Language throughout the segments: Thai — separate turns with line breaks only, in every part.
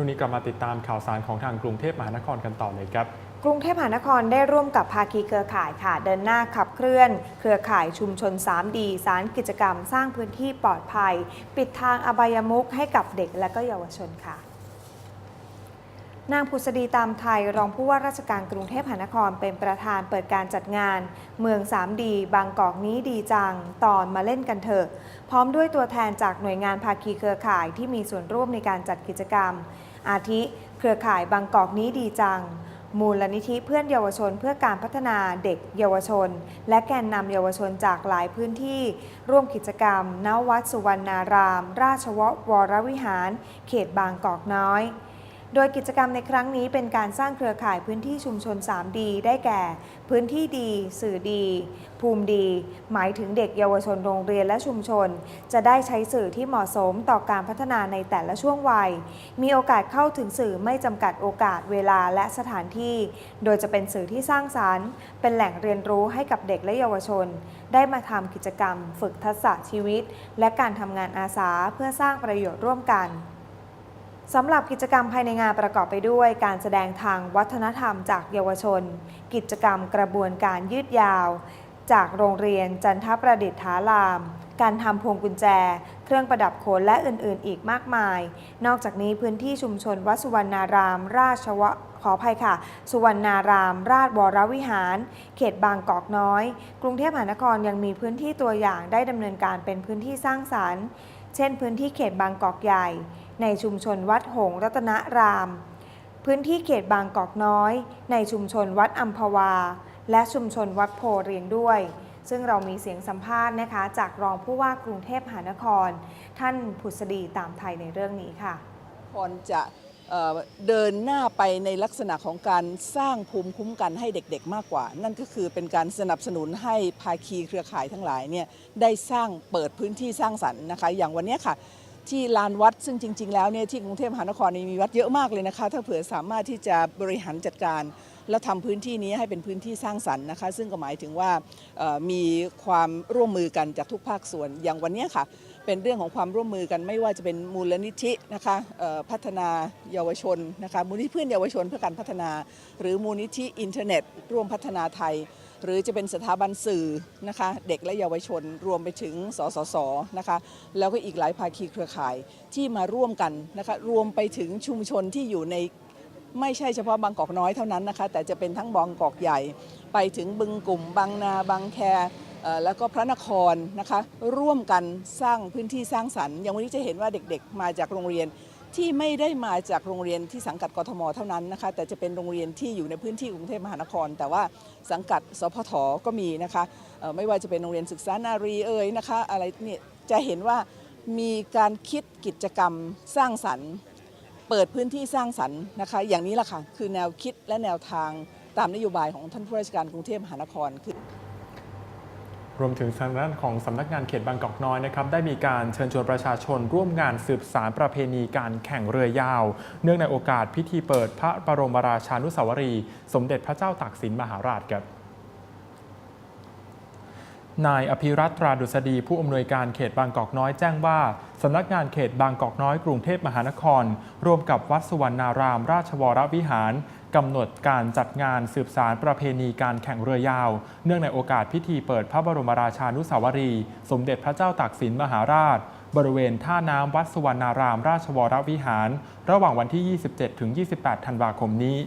ช่วงนี้กลับมาติดตามข่าวสารของทางกรุงเทพมหานครกันต่อเลยครับ
กรุงเทพมหานครได้ร่วมกับภาคีเครือข่ายค่ะ เดินหน้าขับเคลื่อน เครือข่ายชุมชน 3D สารกิจกรรม สร้างพื้นที่ปลอดภัย ปิดทางอบายมุขให้กับเด็กและก็เยาวชนค่ะนางผุษดีตามไทย รองผู้ว่าราชการกรุงเทพมหานครเป็นประธานเปิดการจัดงาน เมือง 3D บางกอกนี้ดีจัง ตอนมาเล่นกันเถอะ พร้อมด้วยตัวแทนจากหน่วยงานภาคีเครือข่ายที่มีส่วนร่วมในการจัดกิจกรรม อาทิเครือข่ายบางกอกนี้ดีจัง มูลนิธิเพื่อนเยาวชนเพื่อการพัฒนาเด็กเยาวชน และแกนนำเยาวชนจากหลายพื้นที่ ร่วมกิจกรรมณวัดสุวรรณาราม ราชววรวิหาร เขตบางกอกน้อย โดยกิจกรรมในครั้งนี้เป็นการสร้างเครือข่ายพื้นที่ชุมชน 3D ได้แก่ พื้นที่ดี สื่อดี ภูมิดี หมายถึงเด็กเยาวชนโรงเรียนและชุมชน จะได้ใช้สื่อที่เหมาะสมต่อการพัฒนาในแต่ละช่วงวัย มีโอกาสเข้าถึงสื่อไม่จำกัดโอกาสเวลาและสถานที่ โดยจะเป็นสื่อที่สร้างสารรค์ เป็นแหล่งเรียนรู้ให้กับเด็กและเยาวชน ได้มาทำกิจกรรม ฝึกทักษะชีวิต และการทำงานอาสาเพื่อสร้างประโยชน์ร่วมกัน สำหรับกิจกรรมภายในงานประกอบไปด้วย การแสดงทางวัฒนธรรมจากเยาวชน กิจกรรมกระบวนการยืดยาว จากโรงเรียนจันทประดิษฐาราม การทำพวงกุญแจ เครื่องประดับโขนและอื่นๆ อีกมากมาย นอกจากนี้พื้นที่ชุมชนวัดสุวรรณาราม ราชวะขออภัยค่ะ สุวรรณาราม ราชวรวิหาร เขตบางกอกน้อย กรุงเทพมหานครยังมีพื้นที่ตัวอย่างได้ดำเนินการเป็นพื้นที่สร้างสรรค์ เช่น พื้นที่เขตบางกอกใหญ่ ในชุมชนวัดหงรัตนาราม พื้นที่เขตบางกอกน้อย ในชุมชนวัดอัมพวา และชุมชนวัดโพเรียงด้วย ซึ่งเรามีเสียงสัมภาษณ์นะคะ จากรองผู้ว่ากรุงเทพมหานคร ท่านผุษดีตามไทยในเรื่องนี้ค่ะ
พรจะเเดินหน้าไปในลักษณะของการสร้างภูมิคุ้มกันให้เด็กๆ มากกว่า นั่นก็คือเป็นการสนับสนุนให้ภาคีเครือข่ายทั้งหลายเนี่ยได้สร้างเปิดพื้นที่สร้างสรรค์นะคะ อย่างวันนี้ค่ะ ที่ลานวัดซึ่งจริง ๆ แล้วเนี่ยที่กรุงเทพมหานครนี่มีวัดเยอะมากเลยนะคะ ถ้าเผื่อสามารถที่จะบริหารจัดการ และทำพื้นที่นี้ให้เป็นพื้นที่สร้างสรรค์นะคะ ซึ่งก็หมายถึงว่ามีความร่วมมือกันจากทุกภาคส่วนอย่างวันนี้ค่ะ เป็นเรื่องของความร่วมมือกันไม่ว่าจะเป็นมูลนิธินะคะพัฒนาเยาวชนนะคะมูลนิธิเพื่อนเยาวชนเพื่อการพัฒนา หรือมูลนิธิอินเทอร์เน็ต ร่วมพัฒนาไทย หรือจะเป็นสถาบันสื่อนะคะเด็กและเยาวชนรวมไปถึงสสสนะคะแล้วก็อีกหลายภาคีเครือข่ายที่มาร่วมกันนะคะรวมไปถึงชุมชนที่อยู่ในไม่ใช่เฉพาะบางกอกน้อยเท่านั้นนะคะ แต่จะเป็นทั้งบางกอกใหญ่ ไปถึงบึงกลุ่ม บางนาบางแคแล้วก็พระนครนะคะร่วมกันสร้างพื้นที่สร้างสรรค์อย่างวันนี้จะเห็นว่าเด็กๆ มาจากโรงเรียน ที่ไม่ได้มาจากโรงเรียนที่สังกัดกทมเท่านั้นนะคะ แต่จะเป็นโรงเรียนที่อยู่ในพื้นที่กรุงเทพมหานคร แต่ว่าสังกัดสพทก็มีนะคะไม่ว่าจะเป็นโรงเรียนศึกษานารีเอ่ยนะคะ อะไรเนี่ยจะเห็นว่ามีการคิดกิจกรรมสร้างสรรค์ เปิดพื้นที่สร้างสรรค์นะคะ อย่างนี้แหละค่ะคือแนวคิดและแนวทางตามนโยบายของท่านผู้ราชการกรุงเทพมหานครคือ
รวมถึงทางด้านของสำนักงานเขตบางกอกน้อยนะครับได้มีการเชิญชวนประชาชนร่วมงานสืบสารประเพณีการแข่งเรือยาว เนื่องในโอกาสพิธีเปิดพระบรมราชานุสาวรีย์สมเด็จพระเจ้าตากสินมหาราชครับนายอภิรัตน์ตราดุษฎีผู้อำนวยการเขตบางกอกน้อยแจ้งว่าสำนักงานเขตบางกอกน้อยกรุงเทพมหานคร ร่วมกับวัดสุวรรณารามราชวรวิหาร กำหนดการจัดงานสืบสารประเพณีการแข่งเรือยาว เนื่องในโอกาสพิธีเปิดพระบรมราชานุสาวรีย์สมเด็จพระเจ้าตากสินมหาราช บริเวณท่าน้ำวัดสุวรรณารามราชวรวิหาร ระหว่างวันที่ 27 ถึง 28 ธันวาคมนี้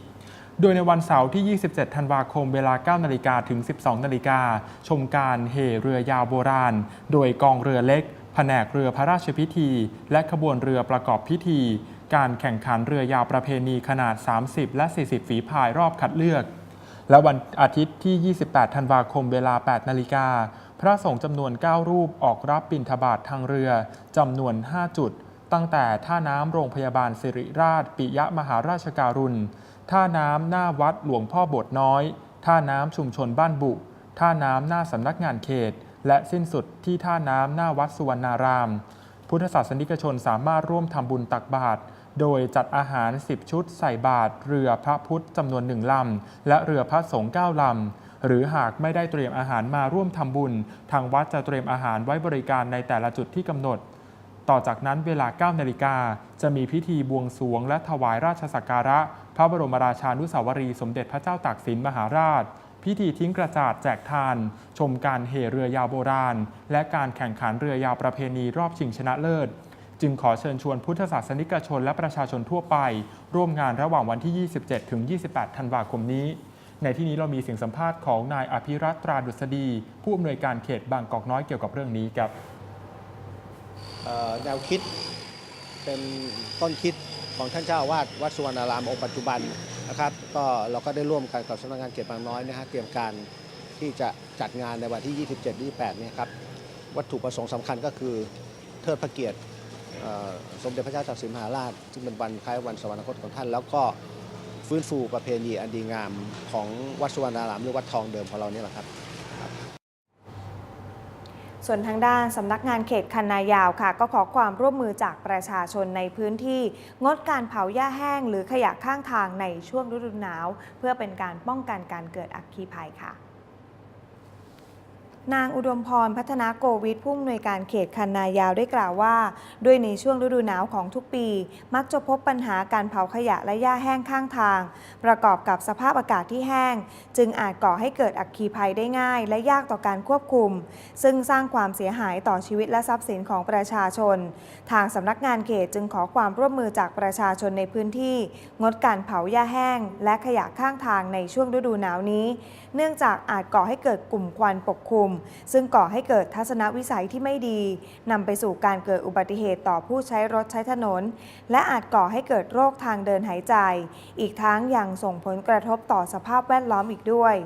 โดยในวันเสาร์ที่ 27 ธันวาคม เวลา 9 นาฬิกาถึง 12 นาฬิกา ชมการเหเรือยาวโบราณ โดยกองเรือเล็ก แผนกเรือพระราชพิธี และขบวนเรือประกอบพิธี การแข่งขันเรือยาวประเพณีขนาด 30 และ 40 ฝีพายรอบคัดเลือก และวันอาทิตย์ที่ 28 ธันวาคมเวลา 8 นาฬิกา พระสงฆ์จำนวน 9 รูปออกรับบิณฑบาตทางเรือจำนวน 5 จุด ตั้งแต่ท่าน้ำโรงพยาบาลสิริราช ปิยมหาราชการุณ ท่าน้ำหน้าวัดหลวงพ่อโบสถ์น้อย ท่าน้ำชุมชนบ้านบุ ท่าน้ำหน้าสำนักงานเขต และสิ้นสุดที่ท่าน้ำหน้าวัดสุวรรณารามพุทธศาสนิกชนสามารถร่วมทำบุญตักบาตร โดยจัดอาหาร 10 ชุดใส่บาตรเรือพระพุทธจำนวนหนึ่งลำ และเรือพระสงฆ์9ลำหรือหากไม่ได้เตรียมอาหารมาร่วมทำบุญ ทางวัดจะเตรียมอาหารไว้บริการในแต่ละจุดที่กำหนด ต่อจากนั้นเวลา 9 นาฬิกา จะมีพิธีบวงสรวง และถวายราชสักการะ พระบรมราชานุสาวรีสมเด็จพระเจ้าตากสินมหาราช พิธีทิ้งกระจาดแจกทาน ชมการเหเรือยาวโบราณ และการแข่งขันเรือยาวประเพณีรอบชิงชนะเลิศ จึงขอเชิญชวนพุทธศาสนิกชนและประชาชนทั่วไป ร่วมงานระหว่างวันที่ 27 ถึง 28 ธันวาคมนี้ ในที่นี้เรามีเสียงสัมภาษณ์ของนายอภิรัตน์ตราดุษฎี ผู้อำนวยการเขตบางกอกน้อยเกี่ยวกับเรื่องนี้ครับ
แนวคิดเป็นต้นคิดของท่านเจ้าอาวาสวัดสุวรรณารามองค์ปัจจุบันนะครับ ก็เราก็ได้ร่วมกันกับสำนักงานเขตบางน้อยนะฮะเตรียมการที่จะจัดงานในวันที่ 27 28เนี่ยครับวัตถุประสงค์สำคัญก็คือเทิดพระเกียรติ สมเด็จพระเจ้าตากสินมหาราช ซึ่งเป็นวันคล้ายวันสวรรคตของท่าน แล้วก็ฟื้นฟูประเพณีอันดีงามของวัดสุวรรณารามหรือวัดทองเดิมของเราเนี่ยแหละครับ
ส่วนทางด้านสำนักงานเขตคันนายาวค่ะ ก็ขอความร่วมมือจากประชาชนในพื้นที่ งดการเผาหญ้าแห้ง หรือขยะข้างทางในช่วงฤดูหนาว เพื่อเป็นการป้องกันการเกิดอัคคีภัยค่ะ นางอุดมพรพัฒนาโกวิทผู้อำนวยการเขตคันนายาวได้กล่าวว่า ด้วยในช่วงฤดูหนาวของทุกปี มักจะพบปัญหาการเผาขยะและหญ้าแห้งข้างทาง ประกอบกับสภาพอากาศที่แห้ง จึงอาจก่อให้เกิดอัคคีภัยได้ง่าย และยากต่อการควบคุม ซึ่งสร้างความเสียหายต่อชีวิตและทรัพย์สินของประชาชน ทางสำนักงานเขตจึงขอความร่วมมือจากประชาชนในพื้นที่ งดการเผาหญ้าแห้ง และขยะข้างทางในช่วงฤดูหนาวนี้ เนื่องจากอาจก่อให้เกิดกลุ่มควันปกคลุมซึ่งก่อให้เกิดทัศนวิสัยที่ไม่ดีนำไปสู่การเกิดอุบัติเหตุต่อผู้ใช้รถใช้ถนน และอาจก่อให้เกิดโรคทางเดินหายใจ อีกทั้งยังส่งผลกระทบต่อสภาพแวดล้อมอีกด้วย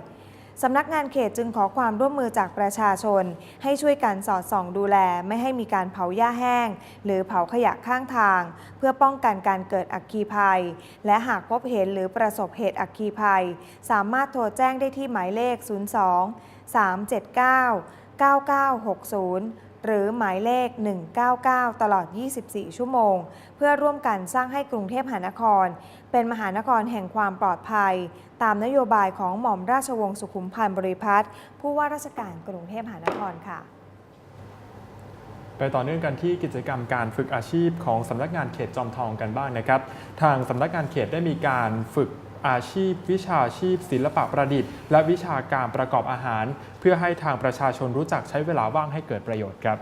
สำนักงานเขตจึงขอความร่วมมือจากประชาชน ให้ช่วยกันสอดส่องดูแลไม่ให้มีการเผาหญ้าแห้ง หรือเผาขยะข้างทาง เพื่อป้องกันการเกิดอัคคีภัย และหากพบเห็นหรือประสบเหตุอัคคีภัย สามารถโทรแจ้งได้ที่หมายเลข 02 379 9960 หรือหมายเลข 199 ตลอด 24 ชั่วโมง เพื่อร่วมกันสร้างให้กรุงเทพมหานคร เป็นมหานครแห่งความปลอดภัย ตามนโยบายของหม่อมราชวงศ์สุขุมพันธ์บริพัตรผู้ว่าราชการกรุงเทพมหานครค่ะ
ไปต่อเนื่องกันที่กิจกรรมการฝึกอาชีพของสำนักงานเขตจอมทองกันบ้างนะครับ ทางสำนักงานเขตได้มีการฝึก อาชีพ วิชาชีพ ศิลปะประดิษฐ์ และวิชาการประกอบอาหาร เพื่อให้ทางประชาชนรู้จักใช้เวลาว่างให้เกิดประโยชน์ครับ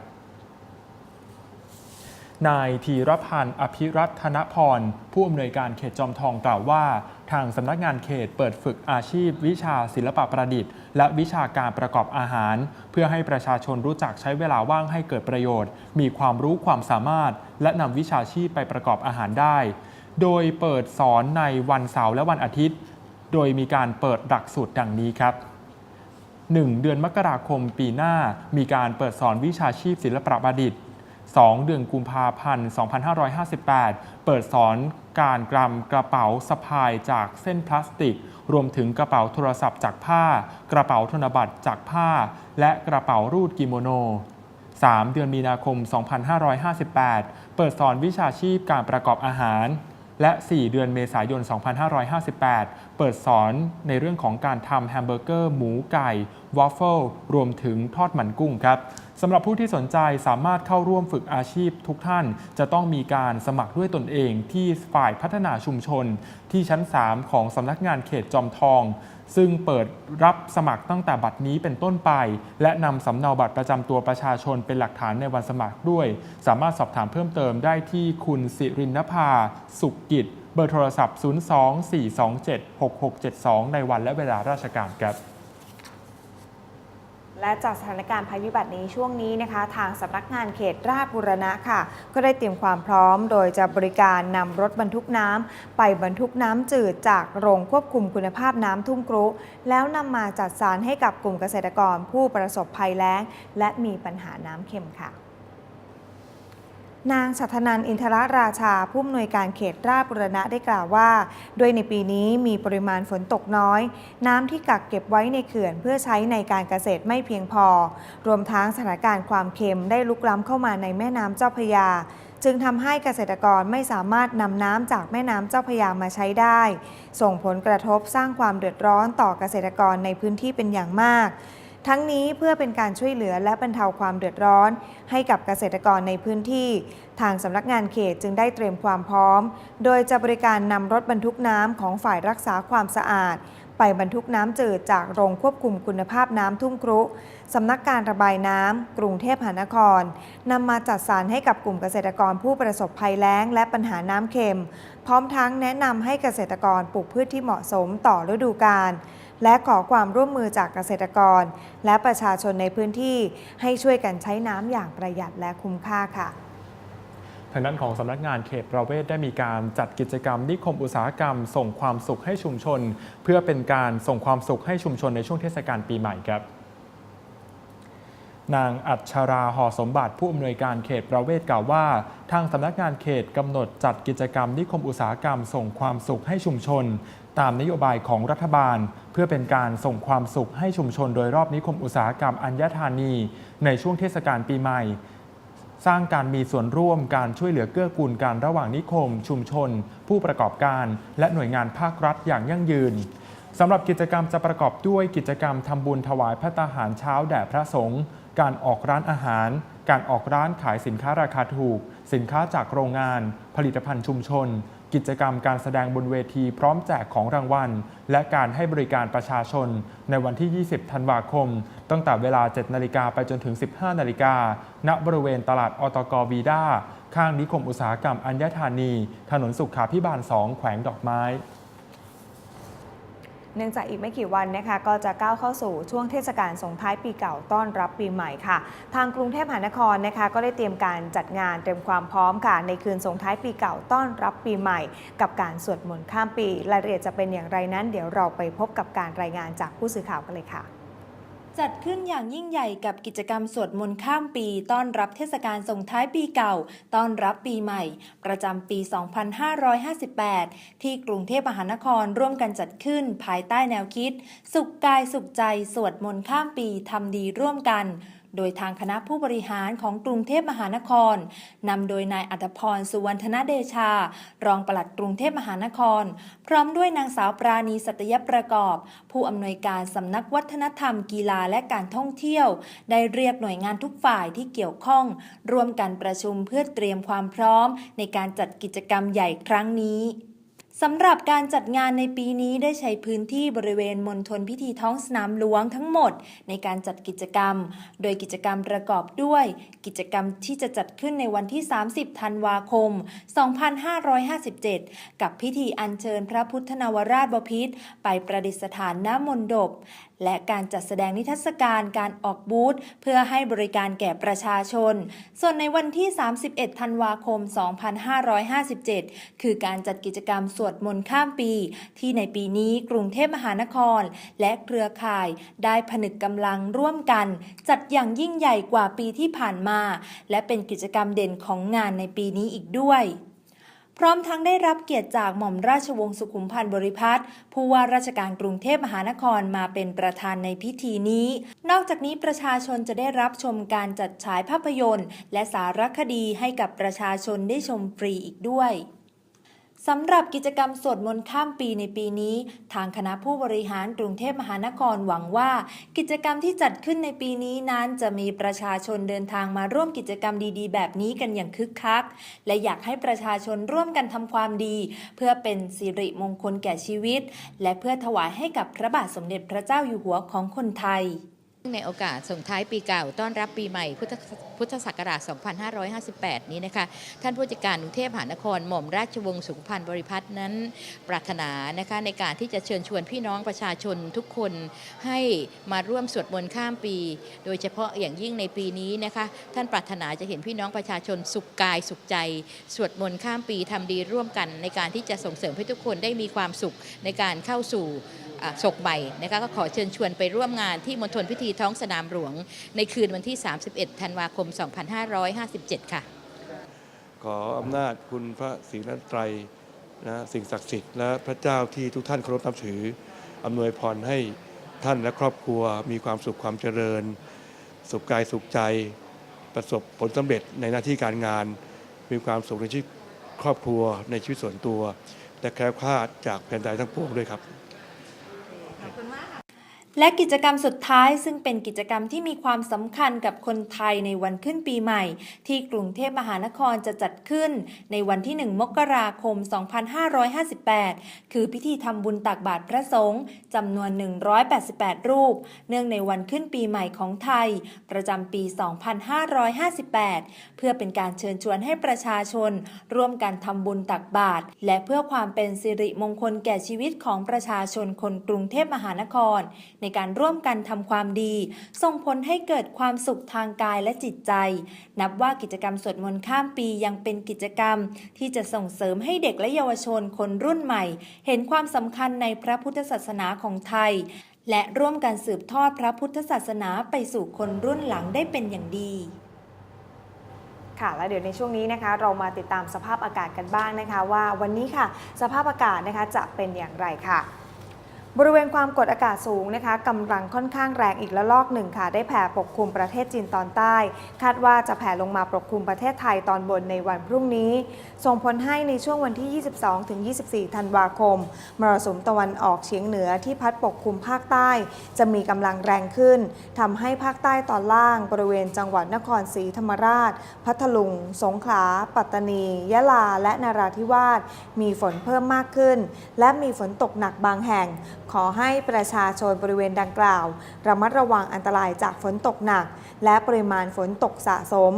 นายธีรพันธ์อภิรัตนพร ผู้อำนวยการเขตจอมทองกล่าวว่า ทางสำนักงานเขตเปิดฝึกอาชีพ วิชาศิลปะประดิษฐ์ และวิชาการประกอบอาหาร เพื่อให้ประชาชนรู้จักใช้เวลาว่างให้เกิดประโยชน์ มีความรู้ความสามารถ และนำวิชาชีพไปประกอบอาหารได้ โดยเปิดสอนในวันเสาร์และวันอาทิตย์ โดยมีการเปิดหลักสูตรดังนี้ครับ 1. เดือนมกราคมปีหน้ามีการเปิดสอนวิชาชีพศิลปะประดิษฐ์ 2. เดือนกุมภาพันธ์ 2558 เปิดสอนการกรำกระเป๋าสะพายจากเส้นพลาสติก รวมถึงกระเป๋าโทรศัพท์จากผ้า กระเป๋าธนบัตรจากผ้า และกระเป๋ารูดกิโมโน 3. เดือนมีนาคม 2558 เปิดสอนวิชาชีพการประกอบอาหาร และ 4 เดือนเมษายน 2558 เปิดสอนในเรื่องของการทำแฮมเบอร์เกอร์ หมูไก่วอฟเฟิลรวมถึงทอดมันกุ้งครับ สำหรับผู้ที่สนใจสามารถเข้าร่วมฝึกอาชีพทุกท่าน จะต้องมีการสมัครด้วยตนเองที่ฝ่ายพัฒนาชุมชน ที่ชั้น 3 ของสำนักงานเขตจอมทอง ซึ่งเปิดรับสมัครตั้งแต่บัดนี้เป็นต้นไป และนำสำเนาบัตรประจำตัวประชาชนเป็นหลักฐานในวันสมัครด้วย สามารถสอบถามเพิ่มเติมได้ที่คุณสิรินนภา สุขกิจ เบอร์โทรศัพท์ 024276672 ในวันและเวลาราชการครับ
และจากสถานการณ์ภัยพิบัตินี้ช่วงนี้นะคะ ทางสำนักงานเขตราชบุรณะค่ะ ก็ได้เตรียมความพร้อม โดยจะบริการนำรถบรรทุกน้ำไปบรรทุกน้ำจืดจากโรงควบคุมคุณภาพน้ำทุ่งครุ แล้วนำมาจัดสรรให้กับกลุ่มเกษตรกรผู้ประสบภัยแล้ง และมีปัญหาน้ำเค็มค่ะ นางชัทนันอินทรราชาผู้อำนวยการเขตราชบุรณะได้กล่าวว่าโดยในปีนี้มีปริมาณฝนตกน้อย น้ำที่กักเก็บไว้ในเขื่อนเพื่อใช้ในการเกษตรไม่เพียงพอ รวมทั้งสถานการณ์ความเค็มได้ลุกล้ำเข้ามาในแม่น้ำเจ้าพระยา จึงทำให้เกษตรกรไม่สามารถนำน้ำจากแม่น้ำเจ้าพระยามาใช้ได้ ส่งผลกระทบสร้างความเดือดร้อนต่อเกษตรกรในพื้นที่เป็นอย่างมาก ทั้งนี้เพื่อเป็นการช่วยเหลือและบรรเทาความเดือดร้อน ให้กับเกษตรกรในพื้นที่ ทางสำนักงานเขตจึงได้เตรียมความพร้อม โดยจะบริการนำรถบรรทุกน้ำของฝ่ายรักษาความสะอาด ไปบรรทุกน้ำจืดจากโรงควบคุมคุณภาพน้ำทุ่งครุสำนักการระบายน้ำกรุงเทพมหานครนำมาจัดสรรให้กับกลุ่มเกษตรกรผู้ประสบภัยแล้ง และปัญหาน้ำเค็ม พร้อมทั้งแนะนำให้เกษตรกรปลูกพืชที่เหมาะสมต่อฤดูกาล และขอความร่วมมือจากเกษตรกร และประชาชนในพื้นที่ให้ช่วยกันใช้น้ำอย่างประหยัดและคุ้มค่าค่ะ
ทางด้านของสำนักงานเขตประเวศได้มีการจัดกิจกรรมนิคมอุตสาหกรรม ส่งความสุขให้ชุมชน เพื่อเป็นการส่งความสุขให้ชุมชนในช่วงเทศกาลปีใหม่ครับ นางอัชราหอสมบัติผู้อำนวยการเขตประเวศกล่าวว่า ทางสำนักงานเขตกำหนดจัดกิจกรรมนิคมอุตสาหกรรม ส่งความสุขให้ชุมชน ตามนโยบายของรัฐบาล เพื่อเป็นการส่งความสุขให้ชุมชนโดยรอบนิคมอุตสาหกรรมอัญญธานี ในช่วงเทศกาลปีใหม่ สร้างการมีส่วนร่วมการช่วยเหลือเกื้อกูลกันระหว่างนิคม ชุมชน ผู้ประกอบการ และหน่วยงานภาครัฐอย่างยั่งยืนสำหรับกิจกรรมจะประกอบด้วยกิจกรรมทำบุญถวายพระตาหารเช้าแด่พระสงฆ์การออกร้านอาหาร การออกร้านขายสินค้าราคาถูก สินค้าจากโรงงาน ผลิตภัณฑ์ชุมชน กิจกรรมการแสดงบนเวทีพร้อมแจกของรางวัล และการให้บริการประชาชน ในวันที่ 20 ธันวาคม ตั้งแต่เวลา 7 นาฬิกาไปจนถึง 15 นาฬิกา ณ บริเวณตลาดอตกวีด้า ข้างนิคมอุตสาหกรรมอัญธานี ถนนสุขาพิบาล 2 แขวงดอกไม้
เนื่องจากอีกไม่กี่วันนะคะก็จะก้าวเข้าสู่ช่วงเทศกาลส่งท้ายปีเก่าต้อนรับปีใหม่ค่ะ ทางกรุงเทพมหานครนะคะก็ได้เตรียมการจัดงานเตรียมความพร้อมค่ะในคืนส่งท้ายปีเก่าต้อนรับปีใหม่ กับการสวดมนต์ข้ามปี รายละเอียดจะเป็นอย่างไรนั้น เดี๋ยวเราไปพบกับการรายงานจากผู้สื่อข่าวกันเลยค่ะ
จัดขึ้นอย่างยิ่งใหญ่กับกิจกรรมสวดมนต์ข้ามปี ต้อนรับเทศกาลส่งท้ายปีเก่า ต้อนรับปีใหม่ ประจำปี 2558 ที่กรุงเทพมหานครร่วมกันจัดขึ้นภายใต้แนวคิด สุขกายสุขใจสวดมนต์ข้ามปีทำดีร่วมกัน โดยทางคณะผู้บริหารของกรุงเทพมหานครนำโดยนายอัตพรสุวรรณธนเดชา รองปลัดกรุงเทพมหานคร พร้อมด้วยนางสาวปราณีสัตยประกอบ ผู้อำนวยการสำนักวัฒนธรรม กีฬาและการท่องเที่ยว ได้เรียกหน่วยงานทุกฝ่ายที่เกี่ยวข้อง ร่วมกันประชุมเพื่อเตรียมความพร้อม ในการจัดกิจกรรมใหญ่ครั้งนี้ สำหรับการจัดงานในปีนี้ได้ใช้พื้นที่บริเวณมณฑลพิธีท้องสนามหลวงทั้งหมดในการจัดกิจกรรม โดยกิจกรรมประกอบด้วย กิจกรรมที่จะจัดขึ้นในวันที่ 30 ธันวาคม 2557 กับพิธีอัญเชิญพระพุทธนวราชบพิตรไปประดิษฐานน้ำมนต์ดบและการจัดแสดงนิทรรศการการออกบูธเพื่อให้บริการแก่ประชาชน ส่วนในวันที่ 31 ธันวาคม 2557 คือการจัดกิจกรรมสวดมนต์ข้ามปี ที่ในปีนี้กรุงเทพมหานคร และเครือข่ายได้ผนึกกำลังร่วมกัน จัดอย่างยิ่งใหญ่กว่าปีที่ผ่านมา และเป็นกิจกรรมเด่นของงานในปีนี้อีกด้วย พร้อมทั้งได้รับเกียรติจากหม่อมราชวงศ์สุขุมพันธ์บริพัตรผู้ว่าราชการกรุงเทพมหานครมาเป็นประธานในพิธีนี้ นอกจากนี้ประชาชนจะได้รับชมการจัดฉายภาพยนตร์ และสารคดีให้กับประชาชนได้ชมฟรีอีกด้วย สำหรับกิจกรรมสวดมนต์ข้ามปีในปีนี้ ทางคณะผู้บริหารกรุงเทพมหานครหวังว่า กิจกรรมที่จัดขึ้นในปีนี้นั้นจะมีประชาชนเดินทางมาร่วมกิจกรรมดีๆ แบบนี้กันอย่างคึกคัก และอยากให้ประชาชนร่วมกันทำความดี เพื่อเป็นสิริมงคลแก่ชีวิต และเพื่อถวายให้กับพระบาทสมเด็จพระเจ้าอยู่หัวของคนไทย
ในโอกาสส่งท้ายปีเก่าต้อนรับปีใหม่พุทธพุทธศักราช 2558 นี้นะคะ ท่านผู้จัดการกรุงเทพมหานครหม่อมราชวงศ์สุขพันธ์บริพัตรนั้นปรารถนานะคะในการที่จะเชิญชวนพี่น้องประชาชนทุกคนให้มาร่วมสวดมนต์ข้ามปี โดยเฉพาะอย่างยิ่งในปีนี้นะคะ ท่านปรารถนาจะเห็นพี่น้องประชาชนสุขกายสุขใจ สวดมนต์ข้ามปีทำดีร่วมกัน ในการที่จะส่งเสริมให้ทุกคนได้มีความสุขในการเข้าสู่ ศกใหม่นะคะก็ขอเชิญชวนไปร่วมงานที่มณฑลพิธีท้องสนามหลวง ในคืนวันที่ 31 ธันวาคม 2557 ค่ะ
ขออำนาจคุณพระศรีรัตนตรนะสิ่งศักดิ์สิทธิ์และพระเจ้าที่ทุกท่านเคารพนับถืออำนวยพรให้ท่านและครอบครัวมีความสุขความเจริญ สุขกายสุขใจ ประสบผลสำเร็จในหน้าที่การงาน มีความสุขในชีวิตครอบครัวในชีวิตส่วนตัว และแคล้วคลาดจากแผ่นใดทั้งปวงด้วยครับ
และกิจกรรมสุดท้ายซึ่งเป็นกิจกรรมที่มีความสำคัญกับคนไทยในวันขึ้นปีใหม่ ที่กรุงเทพมหานครจะจัดขึ้น ในวันที่ 1 มกราคม 2558 คือพิธีทำบุญตักบาตรพระสงฆ์จำนวน 188 รูป เนื่องในวันขึ้นปีใหม่ของไทย ประจำปี 2558 เพื่อเป็นการเชิญชวนให้ประชาชน ร่วมกันทำบุญตักบาตรและเพื่อความเป็นสิริมงคลแก่ชีวิตของประชาชนคนกรุงเทพมหานครในการร่วมกันทำความดี ส่งผลให้เกิดความสุขทางกายและจิตใจ นับว่ากิจกรรมสวดมนต์ข้ามปียังเป็นกิจกรรม ที่จะส่งเสริมให้เด็กและเยาวชนคนรุ่นใหม่ เห็นความสำคัญในพระพุทธศาสนาของไทย และร่วมกันสืบทอดพระพุทธศาสนาไปสู่คนรุ่นหลังได้เป็นอย่างดี
ค่ะแล้วเดี๋ยวในช่วงนี้นะคะ เรามาติดตามสภาพอากาศกันบ้างนะคะ ว่าวันนี้ค่ะ สภาพอากาศนะคะจะเป็นอย่างไรค่ะ บริเวณความกดอากาศสูงนะคะกำลังค่อนข้างแรงอีกระลอกหนึ่งค่ะ ได้แผ่ปกคลุมประเทศจีนตอนใต้ คาดว่าจะแผ่ลงมาปกคลุมประเทศไทยตอนบนในวันพรุ่งนี้ ส่งผลให้ในช่วงวันที่ 22-24 ธันวาคม มรสุมตะวันออกเฉียงเหนือที่พัดปกคลุมภาคใต้ จะมีกำลังแรงขึ้นทำให้ภาคใต้ตอนล่าง บริเวณจังหวัดนครศรีธรรมราช พัทลุง สงขลา ปัตตานี ยะลา และนราธิวาสมีฝนเพิ่มมากขึ้น และมีฝนตกหนักบางแห่งขอให้ประชาชนบริเวณดังกล่าว ระมัดระวังอันตรายจากฝนตกหนัก และปริมาณฝนตกสะสม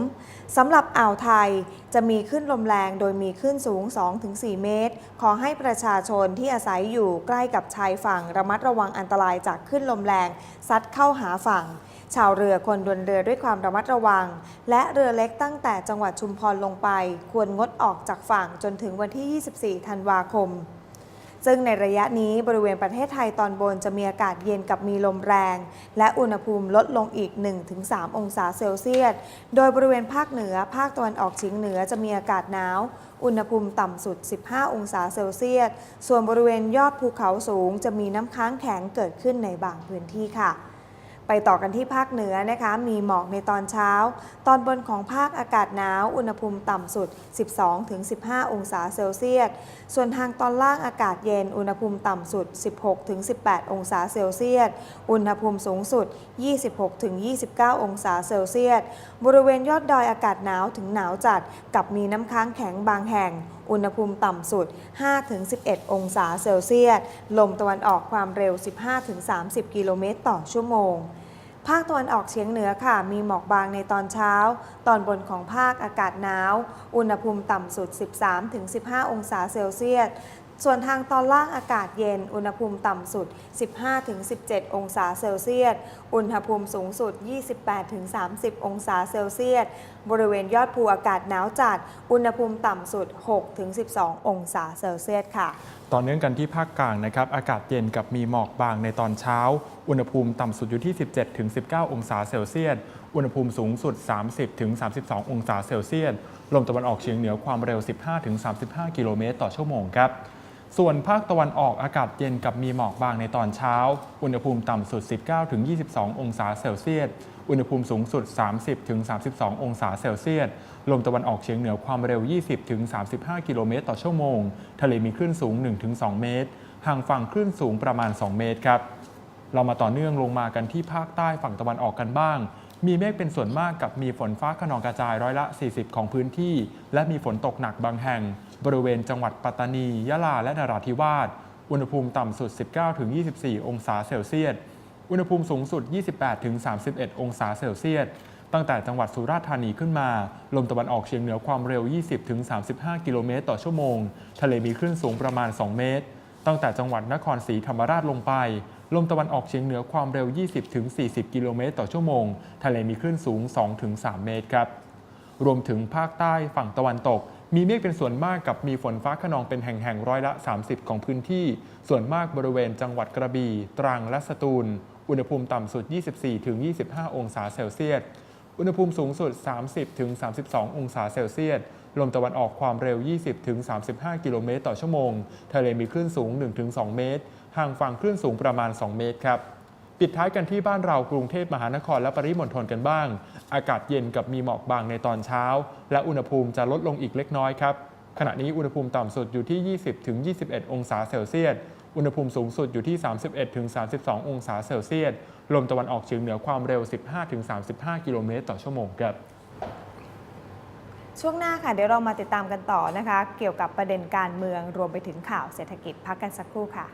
สำหรับอ่าวไทยจะมีขึ้นลมแรงโดยมีขึ้นสูง 2-4 เมตร ขอให้ประชาชนที่อาศัยอยู่ใกล้กับชายฝั่ง ระมัดระวังอันตรายจากขึ้นลมแรงซัดเข้าหาฝั่ง ชาวเรือควรดินเรือด้วยความระมัดระวัง และเรือเล็กตั้งแต่จังหวัดชุมพรลงไป ควรงดออกจากฝั่งจนถึงวันที่ 24 ธันวาคม ซึ่งในระยะนี้บริเวณประเทศไทยตอนบนจะมีอากาศเย็นกับมีลมแรง และอุณหภูมิลดลงอีก 1-3 องศาเซลเซียส โดยบริเวณภาคเหนือ ภาคตะวันออกเฉียงเหนือจะมีอากาศหนาว อุณหภูมิต่ำสุด 15 องศาเซลเซียส ส่วนบริเวณยอดภูเขาสูง จะมีน้ำค้างแข็งเกิดขึ้นในบางพื้นที่ค่ะ ไปต่อกันที่ภาคเหนือนะคะ มีหมอกในตอนเช้า ตอนบนของภาคอากาศหนาว อุณหภูมิต่ำสุด 12-15 องศาเซลเซียส ส่วนทางตอนล่างอากาศเย็น อุณหภูมิต่ำสุด 16-18 องศาเซลเซียส อุณหภูมิสูงสุด 26-29 องศาเซลเซียส บริเวณยอดดอยอากาศหนาวถึงหนาวจัด กับมีน้ำค้างแข็งบางแห่ง อุณหภูมิต่ำสุด 5-11 องศาเซลเซียส ลมตะวันออกความเร็ว 15-30 กิโลเมตรต่อชั่วโมงภาคตะวันออกเฉียงเหนือค่ะ มีหมอกบางในตอนเช้า ตอนบนของภาคอากาศหนาว อุณหภูมิต่ำสุด 13-15 องศาเซลเซียส ส่วนทางตอนล่างอากาศเย็น อุณหภูมิต่ำสุด 15-17 องศาเซลเซียส อุณหภูมิสูงสุด 28-30 องศาเซลเซียส บริเวณยอดภูอากาศหนาวจัด อุณหภูมิต่ำสุด 6-12 องศาเซลเซียสค่ะ
ต่อเนื่องกันที่ภาคกลางนะครับ อากาศเย็นกับมีหมอกบางในตอนเช้า อุณหภูมิต่ำสุดอยู่ที่ 17-19 องศาเซลเซียส อุณหภูมิสูงสุด 30-32 องศาเซลเซียส ลมตะวันออกเฉียงเหนือความเร็ว 15-35 กิโลเมตรต่อชั่วโมงครับ ส่วนภาคตะวันออกอากาศเย็นกับมีหมอกบางในตอนเช้า อุณหภูมิต่ำสุด 19-22 องศาเซลเซียส อุณหภูมิสูงสุด 30-32 องศาเซลเซียส ลมตะวันออกเฉียงเหนือความเร็ว 20-35 กิโลเมตรต่อชั่วโมง ทะเลมีคลื่นสูง 1-2 เมตร ห่างฝั่งคลื่นสูงประมาณ 2 เมตรครับ เรามาต่อเนื่องลงมากันที่ภาคใต้ฝั่งตะวันออกกันบ้าง มีเมฆเป็นส่วนมากกับมีฝนฟ้าขนองกระจายร้อยละ 40 ของพื้นที่ และมีฝนตกหนักบางแห่ง บริเวณจังหวัดปัตตานี ยะลา และนราธิวาส อุณหภูมิต่ำสุด 19-24 องศาเซลเซียส อุณหภูมิสูงสุด 28-31 องศาเซลเซียส ตั้งแต่จังหวัดสุราษฎร์ธานีขึ้นมา ลมตะวันออกเฉียงเหนือความเร็ว 20-35 กิโลเมตรต่อชั่วโมง ทะเลมีคลื่นสูงประมาณ 2 เมตร ตั้งแต่จังหวัดนครศรีธรรมราชลงไป ลมตะวันออกเฉียงเหนือความเร็ว 20-40 กิโลเมตรต่อชั่วโมง ทะเลมีคลื่นสูง 2-3 เมตรครับ รวมถึงภาคใต้ฝั่งตะวันตก มีเมฆเป็นส่วนมากกับมีฝนฟ้าขนองเป็นแห่งๆร้อยละ 30 ของพื้นที่ ส่วนมากบริเวณจังหวัดกระบี่ตรังและสตูล อุณหภูมิต่ำสุด 24-25 องศาเซลเซียส อุณหภูมิสูงสุด 30-32 องศาเซลเซียส ลมตะวันออกความเร็ว 20-35 กิโลเมตรต่อชั่วโมง ทะเลมีคลื่นสูง 1-2 เมตร ห่างฝั่งคลื่นสูงประมาณ 2 เมตรครับ ปิดท้ายกันที่บ้านเรากรุงเทพมหานครและปริมณฑลกันบ้าง อากาศเย็นกับมีหมอกบางในตอนเช้า และอุณหภูมิจะลดลงอีกเล็กน้อยครับ ขณะนี้อุณหภูมิต่ำสุดอยู่ที่ 20-21 องศาเซลเซียส อุณหภูมิสูงสุดอยู่ที่ 31-32 องศาเซลเซียส ลมตะวันออกเฉียงเหนือความเร็ว 15-35 กิโลเมตรต่อชั่วโมงครับ
ช่วงหน้าค่ะ เดี๋ยวเรามาติดตามกันต่อนะคะ เกี่ยวกับประเด็นการเมืองรวมไปถึงข่าวเศรษฐกิจพักกันสักครู่ค่ะ